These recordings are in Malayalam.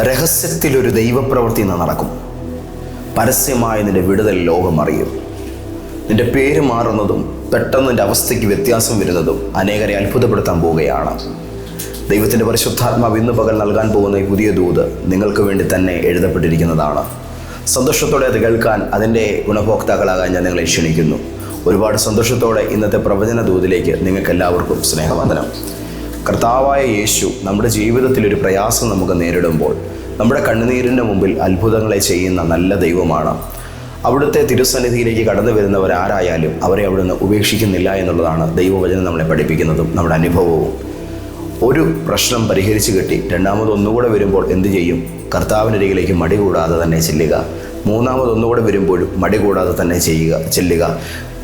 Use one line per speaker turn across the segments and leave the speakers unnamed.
രഹസ്യത്തിലൊരു ദൈവപ്രവൃത്തി ഇന്ന് നടക്കും. പരസ്യമായ നിന്റെ വിടുതൽ ലോകം അറിയും. നിന്റെ പേര് മാറുന്നതും പെട്ടെന്ന് നിന്റെ അവസ്ഥയ്ക്ക് വ്യത്യാസം വരുന്നതും അനേകരെ അത്ഭുതപ്പെടുത്താൻ പോവുകയാണ്. ദൈവത്തിന്റെ പരിശുദ്ധാത്മാവ് ഇന്ന് പകൽ നൽകാൻ പോകുന്ന ഈ പുതിയ ദൂത് നിങ്ങൾക്ക് വേണ്ടി തന്നെ എഴുതപ്പെട്ടിരിക്കുന്നതാണ്. സന്തോഷത്തോടെ അത് കേൾക്കാൻ അതിന്റെ ഗുണഭോക്താക്കളാകാൻ ഞാൻ നിങ്ങളെ ക്ഷണിക്കുന്നു. ഒരുപാട് സന്തോഷത്തോടെ ഇന്നത്തെ പ്രവചന ദൂതിലേക്ക് നിങ്ങൾക്ക് എല്ലാവർക്കും സ്നേഹവന്ദനം. കർത്താവായ യേശു നമ്മുടെ ജീവിതത്തിൽ ഒരു പ്രയാസം നമുക്ക് നേരിടുമ്പോൾ നമ്മുടെ കണ്ണുനീരിന്റെ മുമ്പിൽ അത്ഭുതങ്ങളെ ചെയ്യുന്ന നല്ല ദൈവമാണ്. അവിടുത്തെ തിരുസന്നിധിയിലേക്ക് കടന്നു വരുന്നവർ ആരായാലും അവരെ അവിടുന്ന് ഉപേക്ഷിക്കുന്നില്ല എന്നുള്ളതാണ് ദൈവവചനം നമ്മളെ പഠിപ്പിക്കുന്നതും നമ്മുടെ അനുഭവവും. ഒരു പ്രശ്നം പരിഹരിച്ച് കിട്ടി രണ്ടാമത് ഒന്നുകൂടെ വരുമ്പോൾ എന്തു ചെയ്യും? കർത്താവിനരികിലേക്ക് മടി കൂടാതെ തന്നെ ചെല്ലുക. മൂന്നാമത് ഒന്നുകൂടെ വരുമ്പോഴും മടി കൂടാതെ തന്നെ ചെയ്യുക ചെല്ലുക.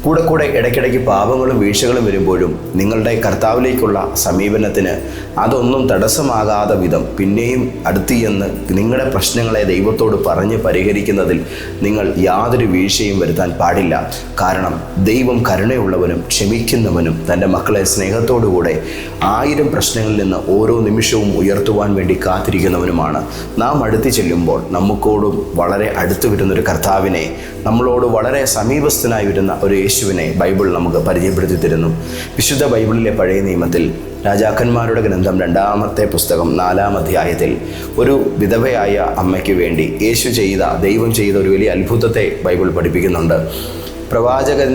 കൂടെ കൂടെ ഇടയ്ക്കിടയ്ക്ക് പാപങ്ങളും വീഴ്ചകളും വരുമ്പോഴും നിങ്ങളുടെ കർത്താവിലേക്കുള്ള സമീപനത്തിന് അതൊന്നും തടസ്സമാകാതെ വിധം പിന്നെയും അടുത്തിയെന്ന് നിങ്ങളുടെ പ്രശ്നങ്ങളെ ദൈവത്തോട് പറഞ്ഞ് പരിഹരിക്കുന്നതിൽ നിങ്ങൾ യാതൊരു വീഴ്ചയും വരുത്താൻ പാടില്ല. കാരണം ദൈവം കരുണയുള്ളവനും ക്ഷമിക്കുന്നവനും തന്റെ മക്കളെ സ്നേഹത്തോടുകൂടെ ആയിരം പ്രശ്നങ്ങളിൽ നിന്ന് ഓരോ നിമിഷവും ഉയർത്തുവാൻ വേണ്ടി കാത്തിരിക്കുന്നവനുമാണ്. നാം അടുത്ത് ചെല്ലുമ്പോൾ നമുക്കോടും വളരെ അടുത്ത് വരുന്നൊരു കർത്താവിനെ നമ്മളോട് വളരെ സമീപസ്ഥനായി വരുന്ന ഒരു യേശുവിനെ ബൈബിൾ നമുക്ക് പരിചയപ്പെടുത്തി തരുന്നു. വിശുദ്ധ ബൈബിളിലെ പഴയ നിയമത്തിൽ രാജാക്കന്മാരുടെ ഗ്രന്ഥം രണ്ടാമത്തെ പുസ്തകം നാലാം അധ്യായത്തിൽ ഒരു വിധവയായ അമ്മയ്ക്ക് വേണ്ടി യേശു ചെയ്ത ദൈവം ചെയ്ത ഒരു വലിയ അത്ഭുതത്തെ ബൈബിൾ പഠിപ്പിക്കുന്നുണ്ട്. പ്രവാചകൻ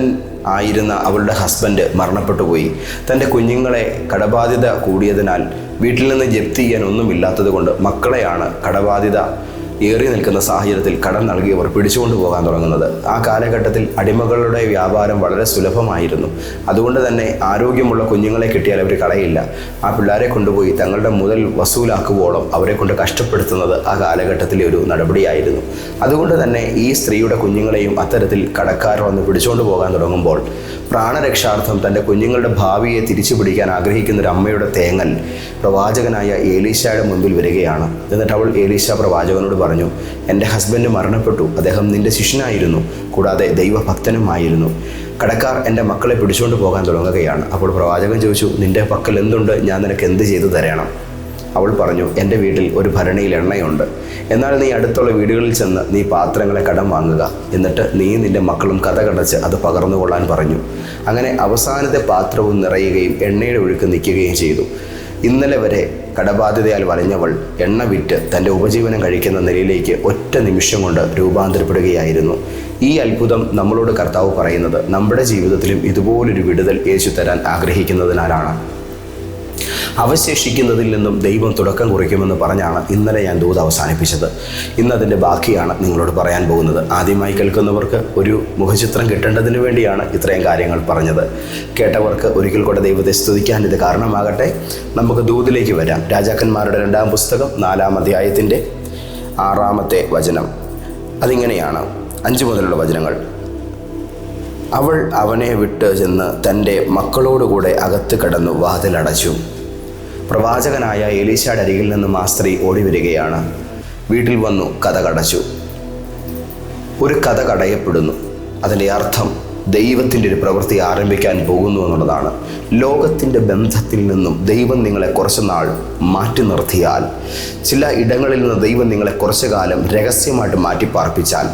ആയിരുന്ന അവളുടെ ഹസ്ബൻഡ് മരണപ്പെട്ടു പോയി തന്റെ കുഞ്ഞുങ്ങളെ കടബാധ്യത കൂടിയതിനാൽ വീട്ടിൽ നിന്ന് ജപ്തി ചെയ്യാൻ ഒന്നുമില്ലാത്തത് കൊണ്ട് മക്കളെയാണ് കടബാധ്യത ഏറി നിൽക്കുന്ന സാഹചര്യത്തിൽ കടം നൽകിയവർ പിടിച്ചുകൊണ്ട് പോകാൻ തുടങ്ങുന്നത്. ആ കാലഘട്ടത്തിൽ അടിമകളുടെ വ്യാപാരം വളരെ സുലഭമായിരുന്നു. അതുകൊണ്ട് തന്നെ ആരോഗ്യമുള്ള കുഞ്ഞുങ്ങളെ കിട്ടിയാൽ അവർ കളയില്ല ആ പിള്ളേരെ കൊണ്ടുപോയി തങ്ങളുടെ മുതൽ വസൂലാക്കുവോളം അവരെ കൊണ്ട് കഷ്ടപ്പെടുത്തുന്നത് ആ കാലഘട്ടത്തിലെ ഒരു നടപടിയായിരുന്നു. അതുകൊണ്ട് തന്നെ ഈ സ്ത്രീയുടെ കുഞ്ഞുങ്ങളെയും അത്തരത്തിൽ കടക്കാർ വന്ന് പിടിച്ചുകൊണ്ട് പോകാൻ തുടങ്ങുമ്പോൾ പ്രാണരക്ഷാർത്ഥം തന്റെ കുഞ്ഞുങ്ങളുടെ ഭാവിയെ തിരിച്ചു പിടിക്കാൻ ആഗ്രഹിക്കുന്ന ഒരു അമ്മയുടെ തേങ്ങൽ പ്രവാചകനായ ഏലീശയുടെ മുൻപിൽ വരികയാണ്. എന്നിട്ട് അവൾ ഏലീശ പ്രവാചകനോട് പറഞ്ഞു എന്റെ ഹസ്ബൻഡ് മരണപ്പെട്ടു. അദ്ദേഹം നിന്റെ ശിഷ്യനായിരുന്നു. കൂടാതെ ദൈവഭക്തനുമായിരുന്നു കടക്കാർ എന്റെ മക്കളെ പിടിച്ചുകൊണ്ട് പോകാൻ തുടങ്ങുകയാണ്. അപ്പോൾ പ്രവാചകൻ ചോദിച്ചു നിന്റെ പക്കൽ എന്തുണ്ട്? ഞാൻ നിനക്ക് എന്ത് ചെയ്തു തരണം? അവൾ പറഞ്ഞു എന്റെ വീട്ടിൽ ഒരു ഭരണിയിൽ എണ്ണയുണ്ട്. എന്നാൽ നീ അടുത്തുള്ള വീടുകളിൽ ചെന്ന് നീ പാത്രങ്ങളെ കടം വാങ്ങുക. എന്നിട്ട് നീ നിന്റെ മക്കളും കഥ കടച്ച് അത് പകർന്നുകൊള്ളാൻ പറഞ്ഞു. അങ്ങനെ അവസാനത്തെ പാത്രവും നിറയുകയും എണ്ണയുടെ ഒഴുക്ക് നിൽക്കുകയും ചെയ്തു. ഇന്നലെ വരെ കടബാധ്യതയാൽ വലഞ്ഞവൾ എണ്ണ വിറ്റ് തന്റെ ഉപജീവനം കഴിക്കുന്ന നിലയിലേക്ക് ഒറ്റ നിമിഷം കൊണ്ട് രൂപാന്തരപ്പെടുകയായിരുന്നു. ഈ അത്ഭുതം നമ്മളോട് കർത്താവ് പറയുന്നത് നമ്മുടെ ജീവിതത്തിലും ഇതുപോലൊരു വിടുതൽ യേശു തരാൻ ആഗ്രഹിക്കുന്നതിനാലാണ്. അവശേഷിക്കുന്നതിൽ നിന്നും ദൈവം തുടക്കം കുറിക്കുമെന്ന് പറഞ്ഞാണ് ഇന്നലെ ഞാൻ ദൂത് അവസാനിപ്പിച്ചത്. ഇന്ന് അതിന്റെ ബാക്കിയാണ് നിങ്ങളോട് പറയാൻ പോകുന്നത്. ആദ്യമായി കേൾക്കുന്നവർക്ക് ഒരു മുഖചിത്രം കിട്ടേണ്ടതിന് വേണ്ടിയാണ് ഇത്രയും കാര്യങ്ങൾ പറഞ്ഞത്. കേട്ടവർക്ക് ഒരിക്കൽ കൂടെ ദൈവത്തെ സ്തുതിക്കാൻ ഇത് കാരണമാകട്ടെ. നമുക്ക് ദൂതിലേക്ക് വരാം. രാജാക്കന്മാരുടെ രണ്ടാം പുസ്തകം നാലാം അധ്യായത്തിന്റെ ആറാമത്തെ വചനം. അതിങ്ങനെയാണ്. അഞ്ച് മുതലുള്ള വചനങ്ങൾ. അവൾ അവനെ വിട്ട് ചെന്ന് തന്റെ മക്കളോടുകൂടെ അകത്ത് കടന്നു വാതിലടച്ചു. പ്രവാചകനായ എലീശയുടെ അരികിൽ നിന്നും ആ സ്ത്രീ ഓടി വരികയാണ് വീട്ടിൽ വന്നു കഥ കടച്ചു. ഒരു കഥ കടയപ്പെടുന്നു. അതിന്റെ അർത്ഥം ദൈവത്തിന്റെ ഒരു പ്രവൃത്തി ആരംഭിക്കാൻ പോകുന്നു എന്നുള്ളതാണ്. ലോകത്തിന്റെ ബന്ധത്തിൽ നിന്നും ദൈവം നിങ്ങളെ കുറച്ച് നാൾ മാറ്റി നിർത്തിയാൽ ചില ഇടങ്ങളിൽ നിന്ന് ദൈവം നിങ്ങളെ കുറച്ചു കാലം രഹസ്യമായിട്ട് മാറ്റി പാർപ്പിച്ചാൽ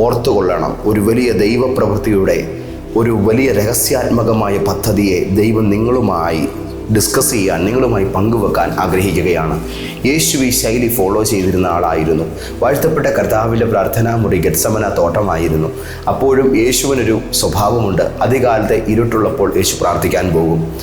ഓർത്തുകൊള്ളണം. ഒരു വലിയ ദൈവപ്രവൃത്തിയുടെ ഒരു വലിയ രഹസ്യാത്മകമായ പദ്ധതിയെ ദൈവം നിങ്ങളുമായി ഡിസ്കസ് ചെയ്യാൻ നിങ്ങളുമായി പങ്കുവെക്കാൻ ആഗ്രഹിക്കുകയാണ്. യേശു ഈ ശൈലി ഫോളോ ചെയ്തിരുന്ന ആളായിരുന്നു. വാഴ്ത്തപ്പെട്ട കർത്താവിന്റെ പ്രാർത്ഥനാ മുറി ഗത്സമന തോട്ടമായിരുന്നു. അപ്പോഴും യേശുവിനൊരു സ്വഭാവമുണ്ട്. അധികാലത്തെ ഇരുട്ടുള്ളപ്പോൾ യേശു പ്രാർത്ഥിക്കാൻ പോകും.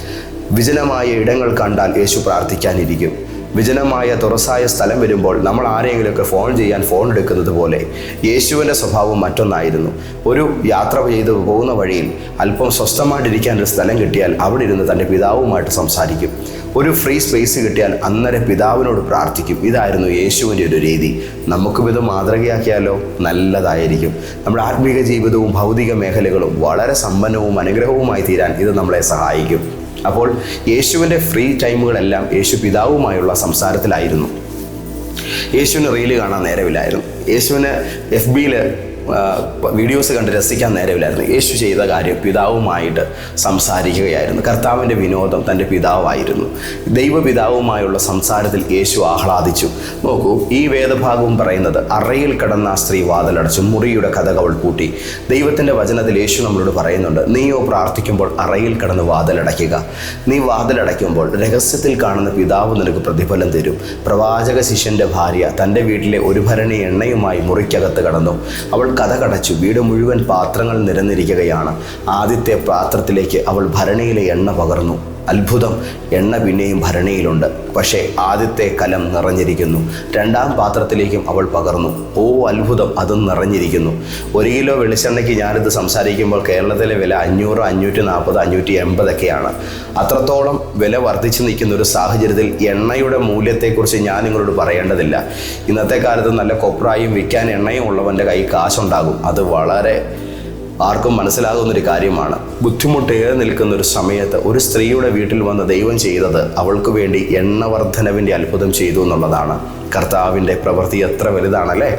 വിജനമായ ഇടങ്ങൾ കണ്ടാൽ യേശു പ്രാർത്ഥിക്കാനിരിക്കും. വിജനമായ തുറസായ സ്ഥലം വരുമ്പോൾ നമ്മൾ ആരെങ്കിലുമൊക്കെ ഫോൺ ചെയ്യാൻ ഫോൺ എടുക്കുന്നത് പോലെ യേശുവിന്റെ സ്വഭാവം മറ്റൊന്നായിരുന്നു. ഒരു യാത്ര ചെയ്ത് പോകുന്ന വഴിയിൽ അല്പം സ്വസ്ഥമായിട്ടിരിക്കാൻ ഒരു സ്ഥലം കിട്ടിയാൽ അവിടെ ഇരുന്ന് തന്റെ പിതാവുമായിട്ട് സംസാരിക്കും. ഒരു ഫ്രീ സ്പേസ് കിട്ടിയാൽ അന്നേരം പിതാവിനോട് പ്രാർത്ഥിക്കും. ഇതായിരുന്നു യേശുവിന്റെ ഒരു രീതി. നമുക്കും ഇത് മാതൃകയാക്കിയാലോ? നല്ലതായിരിക്കും. നമ്മുടെ ആത്മീക ജീവിതവും ഭൗതിക മേഖലകളും വളരെ സമ്പന്നവും അനുഗ്രഹവുമായി തീരാൻ ഇത് നമ്മളെ സഹായിക്കും. അപ്പോൾ യേശുവിന്റെ ഫ്രീ ടൈമുകളെല്ലാം യേശു പിതാവുമായുള്ള സംസാരത്തിലായിരുന്നു. യേശുവിന് റീൽ കാണാൻ നേരമില്ലായിരുന്നു. യേശുവിന് എഫ് ബിയിൽ വീഡിയോസ് കണ്ട് രസിക്കാൻ നേരമില്ലായിരുന്നു. യേശു ചെയ്ത കാര്യം പിതാവുമായിട്ട് സംസാരിക്കുകയായിരുന്നു. കർത്താവിന്റെ വിനോദം തന്റെ പിതാവായിരുന്നു. ദൈവപിതാവുമായുള്ള സംസാരത്തിൽ യേശു ആഹ്ലാദിച്ചു. നോക്കൂ ഈ വേദഭാഗവും പറയുന്നത് അറയിൽ കിടന്ന സ്ത്രീ വാതിലടച്ചു മുറിയുടെ കഥകൾ പൂട്ടി. ദൈവത്തിന്റെ വചനത്തിൽ യേശു നമ്മളോട് പറയുന്നുണ്ട് നീയോ പ്രാർത്ഥിക്കുമ്പോൾ അറയിൽ കിടന്ന് വാതിലടയ്ക്കുക. നീ വാതിലടയ്ക്കുമ്പോൾ രഹസ്യത്തിൽ കാണുന്ന പിതാവ് നിനക്ക് പ്രതിഫലം തരും. പ്രവാചക ശിഷ്യന്റെ ഭാര്യ തന്റെ വീട്ടിലെ ഒരു ഭരണി എണ്ണയുമായി മുറിക്കകത്ത് കടന്നു. അവൾ കഥ കടച്ചു വീട് മുഴുവൻ പാത്രങ്ങൾ നിരന്നിരിക്കുകയാണ്. ആദ്യത്തെ പാത്രത്തിലേക്ക് അവൾ ഭരണിയിലെ എണ്ണ പകർന്നു. അത്ഭുതം. എണ്ണ പിന്നെയും ഭരണിയിലുണ്ട്. പക്ഷേ ആദ്യത്തെ കലം നിറഞ്ഞിരിക്കുന്നു. രണ്ടാം പാത്രത്തിലേക്കും അവൾ പകർന്നു. ഓ അത്ഭുതം. അതും നിറഞ്ഞിരിക്കുന്നു. ഒരു കിലോ വെളിച്ചെണ്ണയ്ക്ക് ഞാനിത് സംസാരിക്കുമ്പോൾ കേരളത്തിലെ വില അഞ്ഞൂറ് അഞ്ഞൂറ്റി നാൽപ്പത് അഞ്ഞൂറ്റി എൺപതൊക്കെയാണ്. അത്രത്തോളം വില വർദ്ധിച്ചു നിൽക്കുന്ന ഒരു സാഹചര്യത്തിൽ എണ്ണയുടെ മൂല്യത്തെക്കുറിച്ച് ഞാൻ നിങ്ങളോട് പറയേണ്ടതില്ല. ഇന്നത്തെ കാലത്ത് നല്ല കൊപ്രായും വിൽക്കാൻ എണ്ണയും ഉള്ളവന്റെ കൈ കാശുണ്ടാകും. അത് വളരെ ആർക്കും മനസ്സിലാകുന്നൊരു കാര്യമാണ്. ബുദ്ധിമുട്ടേറെ നിൽക്കുന്ന ഒരു സമയത്ത് ഒരു സ്ത്രീയുടെ വീട്ടിൽ വന്ന് ദൈവം ചെയ്തത് അവൾക്ക് വേണ്ടി എണ്ണവർദ്ധനവിന്റെ അത്ഭുതം ചെയ്തു എന്നുള്ളതാണ്. കർത്താവിന്റെ പ്രവൃത്തി എത്ര വലുതാണല്ലേ?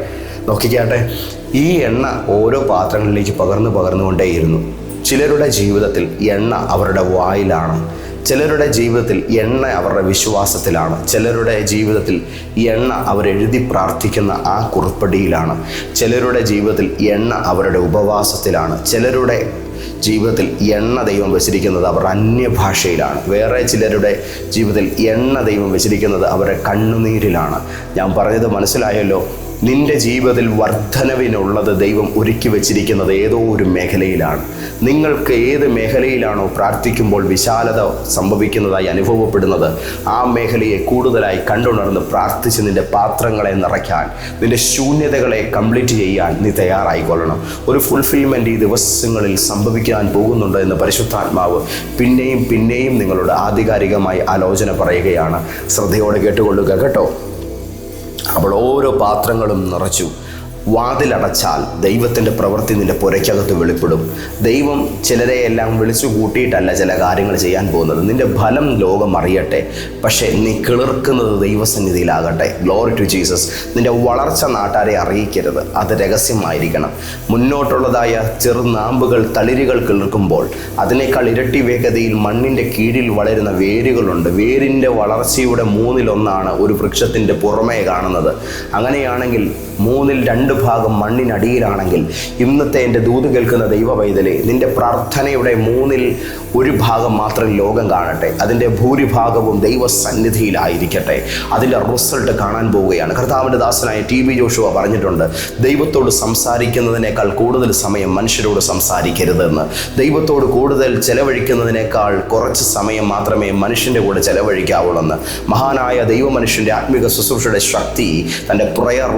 നോക്കിക്കാട്ടെ ഈ എണ്ണ ഓരോ പാത്രങ്ങളിലേക്ക് പകർന്നു പകർന്നുകൊണ്ടേയിരുന്നു. ചിലരുടെ ജീവിതത്തിൽ എണ്ണ അവരുടെ വായിലാണ്. ചിലരുടെ ജീവിതത്തിൽ എണ്ണ അവരുടെ വിശ്വാസത്തിലാണ്. ചിലരുടെ ജീവിതത്തിൽ എണ്ണ അവരെഴുതി പ്രാർത്ഥിക്കുന്ന ആ കുറിപ്പടിയിലാണ്. ചിലരുടെ ജീവിതത്തിൽ എണ്ണ അവരുടെ ഉപവാസത്തിലാണ്. ചിലരുടെ ജീവിതത്തിൽ എണ്ണ ദൈവം വെച്ചിരിക്കുന്നത് അവർ അന്യഭാഷയിലാണ്. വേറെ ചിലരുടെ ജീവിതത്തിൽ എണ്ണ ദൈവം വെച്ചിരിക്കുന്നത് അവരുടെ കണ്ണുനീരിലാണ്. ഞാൻ പറഞ്ഞത് മനസ്സിലായല്ലോ? നിന്റെ ജീവിതത്തിൽ വർധനവിനുള്ളത് ദൈവം ഒരുക്കി വച്ചിരിക്കുന്നത് ഏതോ ഒരു മേഖലയിലാണ്. നിങ്ങൾക്ക് ഏത് മേഖലയിലാണോ പ്രാർത്ഥിക്കുമ്പോൾ വിശാലത സംഭവിക്കുന്നതായി അനുഭവപ്പെടുന്നത് ആ മേഖലയെ കൂടുതലായി കണ്ടുണർന്ന് പ്രാർത്ഥിച്ച് നിന്റെ പാത്രങ്ങളെ നിറയ്ക്കാൻ നിന്റെ ശൂന്യതകളെ കംപ്ലീറ്റ് ചെയ്യാൻ നീ തയ്യാറായിക്കൊള്ളണം. ഒരു ഫുൾഫിൽമെന്റ് ഈ ദിവസങ്ങളിൽ സംഭവിക്കാൻ പോകുന്നുണ്ട് എന്ന് പരിശുദ്ധാത്മാവ് പിന്നെയും പിന്നെയും നിങ്ങളോട് ആധികാരികമായി ആലോചന പറയുകയാണ്. ശ്രദ്ധയോടെ കേട്ടുകൊള്ളുക കേട്ടോ. അവൾ ഓരോ പാത്രങ്ങളും നിറച്ചു. വാതിലടച്ചാൽ ദൈവത്തിന്റെ പ്രവൃത്തി നിന്റെ പുരയ്ക്കകത്ത് വെളിപ്പെടും. ദൈവം ചിലരെയെല്ലാം വിളിച്ചു കൂട്ടിയിട്ടല്ല ചില കാര്യങ്ങൾ ചെയ്യാൻ പോകുന്നത്. നിന്റെ ഫലം ലോകം അറിയട്ടെ. പക്ഷേ നീ കിളിർക്കുന്നത് ദൈവസന്നിധിയിലാകട്ടെ. ഗ്ലോറി ടു ജീസസ് നിന്റെ വളർച്ച നാട്ടാരെ അറിയിക്കരുത്. അത് രഹസ്യമായിരിക്കണം. മുന്നോട്ടുള്ളതായ ചെറുനാമ്പുകൾ തളിരുകൾ കിളിർക്കുമ്പോൾ അതിനേക്കാൾ ഇരട്ടി വേഗതയിൽ മണ്ണിന്റെ കീഴിൽ വളരുന്ന വേരുകളുണ്ട്. വേരിന്റെ വളർച്ചയുടെ മൂന്നിലൊന്നാണ് ഒരു വൃക്ഷത്തിന്റെ പുറമേ കാണുന്നത്. അങ്ങനെയാണെങ്കിൽ മൂന്നിൽ രണ്ട് ഭാഗം മണ്ണിനടിയിലാണെങ്കിൽ ഇന്നത്തെ എന്റെ ദൂത് കേൾക്കുന്ന ദൈവ പൈതലെ നിന്റെ പ്രാർത്ഥനയുടെ മൂന്നിൽ ഒരു ഭാഗം മാത്രം ലോകം കാണട്ടെ. അതിന്റെ ഭൂരിഭാഗവും ദൈവസന്നിധിയിലായിരിക്കട്ടെ. അതിന്റെ റിസൾട്ട് കാണാൻ പോവുകയാണ്. കർത്താവിന്റെ ദാസനായ ടി ബി ജോഷുവ പറഞ്ഞിട്ടുണ്ട് ദൈവത്തോട് സംസാരിക്കുന്നതിനേക്കാൾ കൂടുതൽ സമയം മനുഷ്യരോട് സംസാരിക്കരുതെന്ന്. ദൈവത്തോട് കൂടുതൽ ചെലവഴിക്കുന്നതിനേക്കാൾ കുറച്ച് സമയം മാത്രമേ മനുഷ്യന്റെ കൂടെ ചെലവഴിക്കാവുള്ളെന്ന്. മഹാനായ ദൈവമനുഷ്യന്റെ ആത്മീക ശുശ്രൂഷയുടെ ശക്തി തന്റെ പ്രയർ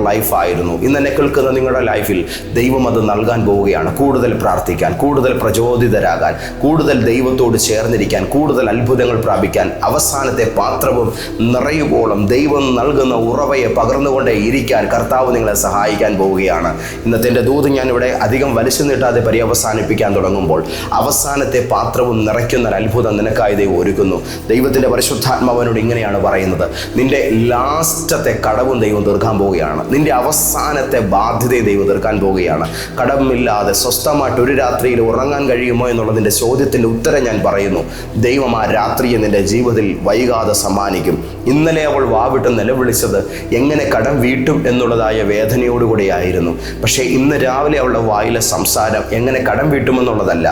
ലൈഫായിരുന്നു ഇന്ന് എന്നെ കേൾക്കുന്ന നിങ്ങളുടെ ലൈഫിൽ ദൈവം അത് നൽകാൻ പോവുകയാണ്. കൂടുതൽ പ്രാർത്ഥിക്കാൻ കൂടുതൽ പ്രചോദിതരാകാൻ കൂടുതൽ ദൈവത്തോട് ചേർന്നിരിക്കാൻ കൂടുതൽ അത്ഭുതങ്ങൾ പ്രാപിക്കാൻ അവസാനത്തെ പാത്രവും നിറയുവോളം ദൈവം നൽകുന്ന ഉറവയെ പകർന്നുകൊണ്ടേ ഇരിക്കാൻ കർത്താവ് നിങ്ങളെ സഹായിക്കാൻ പോവുകയാണ്. ഇന്നത്തെ എന്റെ ദൂത് ഞാനിവിടെ അധികം വലിച്ചു നീട്ടാതെ പര്യവസാനിപ്പിക്കാൻ തുടങ്ങുമ്പോൾ അവസാനത്തെ പാത്രവും നിറയ്ക്കുന്ന ഒരു അത്ഭുതം നിനക്കായി ദൈവം ഒരുക്കുന്നു. ദൈവത്തിന്റെ പരിശുദ്ധാത്മാവനോട് ഇങ്ങനെയാണ് പറയുന്നത്. നിന്റെ ലാസ്റ്റത്തെ കടവും ദൈവം തീർക്കാൻ പോവുകയാണ്. നിന്റെ അവസാനത്തെ ബാധ്യതയെ ദൈവം തീർക്കാൻ പോവുകയാണ്. കടമില്ലാതെ സ്വസ്ഥമായിട്ട് ഒരു രാത്രിയിൽ ഉറങ്ങാൻ കഴിയുമോ എന്നുള്ളതിന്റെ ചോദ്യത്തിന്റെ ഉത്തരം ഞാൻ പറയുന്നു. ദൈവം ആ രാത്രിയെ നിന്റെ ജീവിതത്തിൽ വൈകാതെ സമ്മാനിക്കും. ഇന്നലെ അവൾ വാവിട്ട് നിലവിളിച്ചത് എങ്ങനെ കടം വീട്ടും എന്നുള്ളതായ വേദനയോടുകൂടിയായിരുന്നു പക്ഷേ ഇന്ന് രാവിലെ അവളുടെ വായിലെ സംസാരം എങ്ങനെ കടം വീട്ടുമെന്നുള്ളതല്ല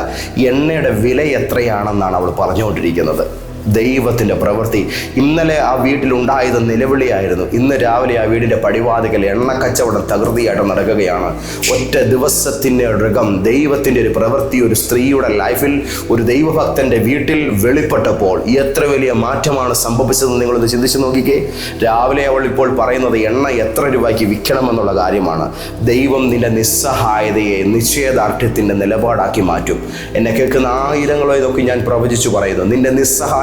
എണ്ണയുടെ വില എത്രയാണെന്നാണ് അവൾ പറഞ്ഞുകൊണ്ടിരിക്കുന്നത്. ദൈവത്തിന്റെ പ്രവൃത്തി. ഇന്നലെ ആ വീട്ടിലുണ്ടായത് നിലവിളിയായിരുന്നു. ഇന്ന് രാവിലെ ആ വീടിന്റെ പടിവാതിക്കൽ എണ്ണ കച്ചവടം തകൃതിയായിട്ട് നടക്കുകയാണ്. ഒറ്റ ദിവസത്തിന്റെ ഋഗം ദൈവത്തിന്റെ ഒരു പ്രവൃത്തി ഒരു സ്ത്രീയുടെ ലൈഫിൽ ഒരു ദൈവഭക്തന്റെ വീട്ടിൽ വെളിപ്പെട്ടപ്പോൾ എത്ര വലിയ മാറ്റമാണ് സംഭവിച്ചതെന്ന് നിങ്ങളൊന്ന് ചിന്തിച്ചു നോക്കിക്കേ. രാവിലെ അവൾ ഇപ്പോൾ പറയുന്നത് എണ്ണ എത്ര രൂപയ്ക്ക് വിൽക്കണമെന്നുള്ള കാര്യമാണ്. ദൈവം നിന്റെ നിസ്സഹായതയെ നിശ്ചയദാർഢ്യത്തിന്റെ നിലപാടാക്കി മാറ്റും. എന്നെ കേൾക്കുന്ന ആയിരങ്ങളോ ഇതൊക്കെ ഞാൻ പ്രവചിച്ചു പറയുന്നു. നിന്റെ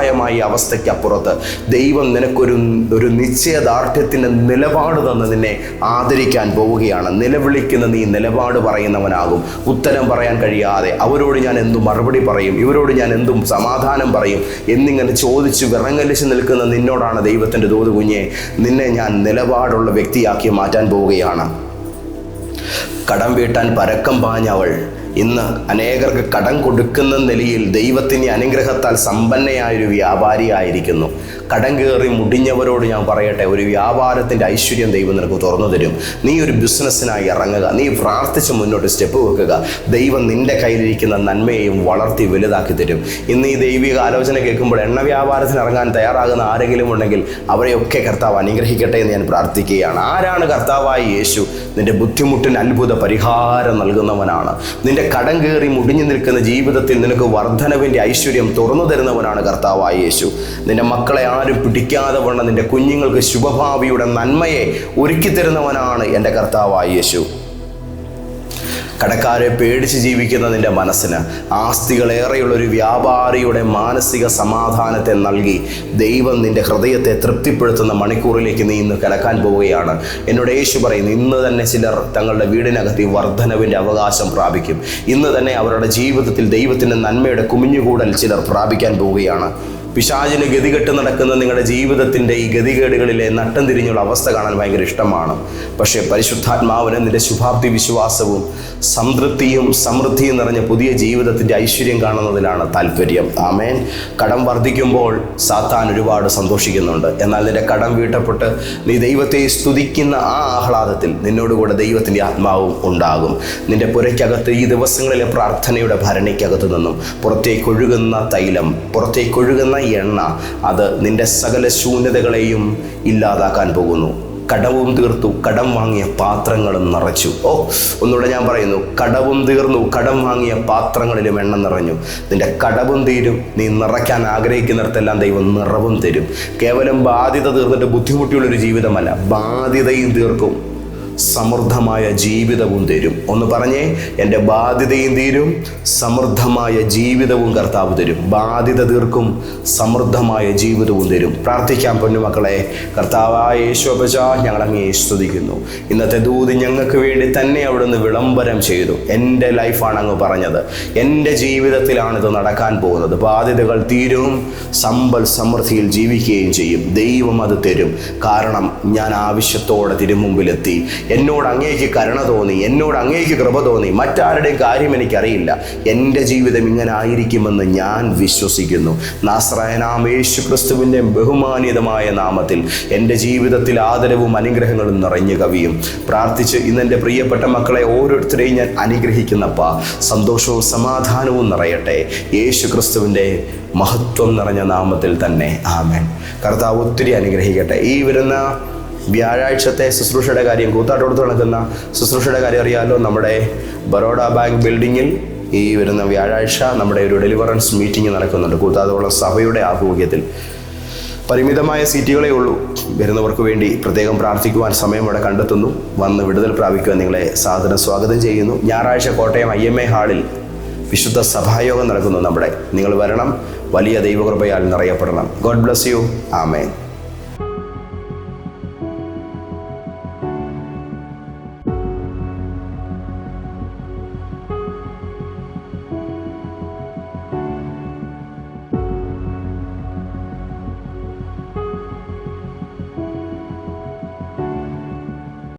നിസ്സഹായമായ അവസ്ഥയ്ക്കപ്പുറത്ത് ദൈവം നിനക്കൊരു ഒരു നിശ്ചയദാർഢ്യത്തിന്റെ നിലപാട് തന്ന് നിന്നെ ആദരിക്കാൻ പോവുകയാണ്. നിലവിളിക്കുന്ന നീ നിലപാട് പറയുന്നവനാകും. ഉത്തരം പറയാൻ കഴിയാതെ അവരോട് ഞാൻ എന്തു മറുപടി പറയും ഇവരോട് ഞാൻ എന്തും സമാധാനം പറയും എന്നിങ്ങനെ ചോദിച്ച് വിറങ്ങലിച്ച് നിൽക്കുന്ന നിന്നോടാണ് ദൈവത്തിന്റെ തോത് കുഞ്ഞെ നിന്നെ ഞാൻ നിലപാടുള്ള വ്യക്തിയാക്കി മാറ്റാൻ പോവുകയാണ്. കടം വീട്ടാൻ പരക്കം പാഞ്ഞവൾ ഇന്ന് അനേകർക്ക് കടം കൊടുക്കുന്ന നിലയിൽ ദൈവത്തിന്റെ അനുഗ്രഹത്താൽ സമ്പന്നയായൊരു വ്യാപാരിയായിരിക്കുന്നു. കടം കയറി മുടിഞ്ഞവരോട് ഞാൻ പറയട്ടെ ഒരു വ്യാപാരത്തിന്റെ ഐശ്വര്യം ദൈവം നിനക്ക് തുറന്നു തരും. നീ ഒരു ബിസിനസ്സിനായി ഇറങ്ങുക നീ പ്രാർത്ഥിച്ച് മുന്നോട്ട് സ്റ്റെപ്പ് വെക്കുക. ദൈവം നിന്റെ കയ്യിലിരിക്കുന്ന നന്മയെയും വളർത്തി വലുതാക്കി തരും. ഇന്ന് ഈ ദൈവിക ആലോചന കേൾക്കുമ്പോൾ എണ്ണ വ്യാപാരത്തിന് ഇറങ്ങാൻ തയ്യാറാകുന്ന ആരെങ്കിലും ഉണ്ടെങ്കിൽ അവരെയൊക്കെ കർത്താവ് അനുഗ്രഹിക്കട്ടെ എന്ന് ഞാൻ പ്രാർത്ഥിക്കുകയാണ്. ആരാണ് കർത്താവായി യേശു? നിന്റെ ബുദ്ധിമുട്ടിന് അത്ഭുത പരിഹാരം നൽകുന്നവനാണ്. നിന്റെ കടം കയറി മുടിഞ്ഞു നിൽക്കുന്ന ജീവിതത്തിൽ നിനക്ക് വർധനവിന്റെ ഐശ്വര്യം തുറന്നു തരുന്നവനാണ് കർത്താവായ യേശു. നിന്റെ മക്കളെ ആരും പിടിക്കാതെ വണ്ണം നിന്റെ കുഞ്ഞുങ്ങൾക്ക് ശുഭഭാവിയുടെ നന്മയെ ഒരുക്കി തരുന്നവനാണ് എന്റെ കർത്താവായ യേശു. കടക്കാരെ പേടിച്ച് ജീവിക്കുന്ന നിന്റെ മനസ്സിന് ആസ്തികളേറെയുള്ള ഒരു വ്യാപാരിയുടെ മാനസിക സമാധാനത്തെ നൽകി ദൈവം നിന്റെ ഹൃദയത്തെ തൃപ്തിപ്പെടുത്തുന്ന മണിക്കൂറിലേക്ക് നീ ഇന്ന് കിടക്കാൻ പോവുകയാണ്. എന്നോട് യേശു പറയുന്നു ഇന്ന് തന്നെ ചിലർ തങ്ങളുടെ വീടിനകത്ത് വർധനവിന്റെ അവകാശം പ്രാപിക്കും. ഇന്ന് തന്നെ അവരുടെ ജീവിതത്തിൽ ദൈവത്തിന്റെ നന്മയുടെ കുമിഞ്ഞുകൂടൽ ചിലർ പ്രാപിക്കാൻ പോവുകയാണ്. പിശാചിന് ഗതികെട്ട് നടക്കുന്ന നിങ്ങളുടെ ജീവിതത്തിന്റെ ഈ ഗതികേടുകളിലെ നട്ടം തിരിഞ്ഞുള്ള അവസ്ഥ കാണാൻ ഭയങ്കര ഇഷ്ടമാണ്. പക്ഷേ പരിശുദ്ധാത്മാവിന് നിന്റെ ശുഭാപ്തി വിശ്വാസവും സംതൃപ്തിയും സമൃദ്ധിയും നിറഞ്ഞ പുതിയ ജീവിതത്തിന്റെ ഐശ്വര്യം കാണുന്നതിലാണ് താല്പര്യം ആമേൻ. കടം വർദ്ധിക്കുമ്പോൾ സാത്താൻ ഒരുപാട് സന്തോഷിക്കുന്നുണ്ട്. എന്നാൽ നിന്റെ കടം വീട്ടപ്പെട്ട് നീ ദൈവത്തെ സ്തുതിക്കുന്ന ആ ആഹ്ലാദത്തിൽ നിന്നോടുകൂടെ ദൈവത്തിന്റെ ആത്മാവും ഉണ്ടാകും. നിന്റെ പുരയ്ക്കകത്ത് ഈ ദിവസങ്ങളിലെ പ്രാർത്ഥനയുടെ ഭരണിക്കകത്ത് നിന്നും പുറത്തേക്കൊഴുകുന്ന തൈലം പുറത്തേക്ക് എണ്ണ അത് നിന്റെ സകല ശൂന്യതകളെയും ഇല്ലാതാക്കാൻ പോകുന്നു. കടവും തീർത്തു കടം വാങ്ങിയ പാത്രങ്ങളും നിറച്ചു. ഓ ഒന്നുകൂടെ ഞാൻ പറയുന്നു കടവും തീർന്നു കടം വാങ്ങിയ പാത്രങ്ങളിലും എണ്ണ നിറഞ്ഞു. നിന്റെ കടവും തീരും നീ നിറയ്ക്കാൻ ആഗ്രഹിക്കുന്നിടത്തെല്ലാം ദൈവം നിറവും തരും. കേവലം ബാധ്യത തീർന്നിട്ട് ബുദ്ധിമുട്ടിയുള്ളൊരു ജീവിതമല്ല ബാധ്യതയും തീർക്കും. സമൃദ്ധമായ ജീവിതവും തരും. ഒന്ന് പറഞ്ഞേ എന്റെ ബാധ്യതയും തീരും സമൃദ്ധമായ ജീവിതവും കർത്താവ് തരും. ബാധ്യത തീർക്കും സമൃദ്ധമായ ജീവിതവും തരും. പ്രാർത്ഥിക്കാം പൊന്നുമക്കളെ കർത്താവായ യേശോപജ ഞങ്ങൾ അങ്ങേ സ്തുതിക്കുന്നു. ഇന്നത്തെ ദൂതി ഞങ്ങൾക്ക് വേണ്ടി തന്നെ അവിടുന്ന് വിളംബരം ചെയ്തു. എന്റെ ലൈഫാണ് അങ്ങ് പറഞ്ഞത്. എന്റെ ജീവിതത്തിലാണ് ഇത് നടക്കാൻ പോകുന്നത്. ബാധ്യതകൾ തീരും സമ്പൽ സമൃദ്ധിയിൽ ജീവിക്കുകയും ചെയ്യും. ദൈവം അത് തരും. കാരണം ഞാൻ ആവശ്യത്തോടെ തിരുമുമ്പിലെത്തി. എന്നോട് അങ്ങേക്ക് കരുണ തോന്നി എന്നോട് അങ്ങേക്ക് കൃപ തോന്നി. മറ്റാരുടെയും കാര്യം എനിക്കറിയില്ല. എന്റെ ജീവിതം ഇങ്ങനെ ആയിരിക്കുമെന്ന് ഞാൻ വിശ്വസിക്കുന്നു. നാസ്രായനാം യേശു ക്രിസ്തുവിന്റെ ബഹുമാനിതമായ നാമത്തിൽ എന്റെ ജീവിതത്തിൽ ആദരവും അനുഗ്രഹങ്ങളും നിറഞ്ഞു കവിയും. പ്രാർത്ഥിച്ച് ഇന്ന് എന്റെ പ്രിയപ്പെട്ട മക്കളെ ഓരോരുത്തരെയും ഞാൻ അനുഗ്രഹിക്കുന്നപ്പ. സന്തോഷവും സമാധാനവും നിറയട്ടെ. യേശു ക്രിസ്തുവിന്റെ മഹത്വം നിറഞ്ഞ നാമത്തിൽ തന്നെ. ആമേൻ. കർത്താവ് ഒത്തിരി അനുഗ്രഹിക്കട്ടെ. ഈ വരുന്ന വ്യാഴാഴ്ചത്തെ ശുശ്രൂഷയുടെ കാര്യം കൂത്താട്ടോടത്ത് നടക്കുന്ന ശുശ്രൂഷയുടെ കാര്യം അറിയാമല്ലോ നമ്മുടെ ബറോഡ ബാങ്ക് ബിൽഡിങ്ങിൽ ഈ വരുന്ന വ്യാഴാഴ്ച നമ്മുടെ ഒരു ഡെലിവറൻസ് മീറ്റിംഗ് നടക്കുന്നുണ്ട്. കൂത്താതോളം സഭയുടെ ആഭിമുഖ്യത്തിൽ. പരിമിതമായ സീറ്റുകളേ ഉള്ളൂ. വരുന്നവർക്ക് വേണ്ടി പ്രത്യേകം പ്രാർത്ഥിക്കുവാൻ സമയം ഇവിടെ കണ്ടെത്തുന്നു. വന്ന് വിടുതൽ പ്രാപിക്കുവാൻ നിങ്ങളെ സാധനം സ്വാഗതം ചെയ്യുന്നു. ഞായറാഴ്ച കോട്ടയം ഐ എം എ ഹാളിൽ വിശുദ്ധ സഭായോഗം നടക്കുന്നു നമ്മുടെ. നിങ്ങൾ വരണം. വലിയ ദൈവകൃപയാൽ നിറയപ്പെടണം. God bless you amen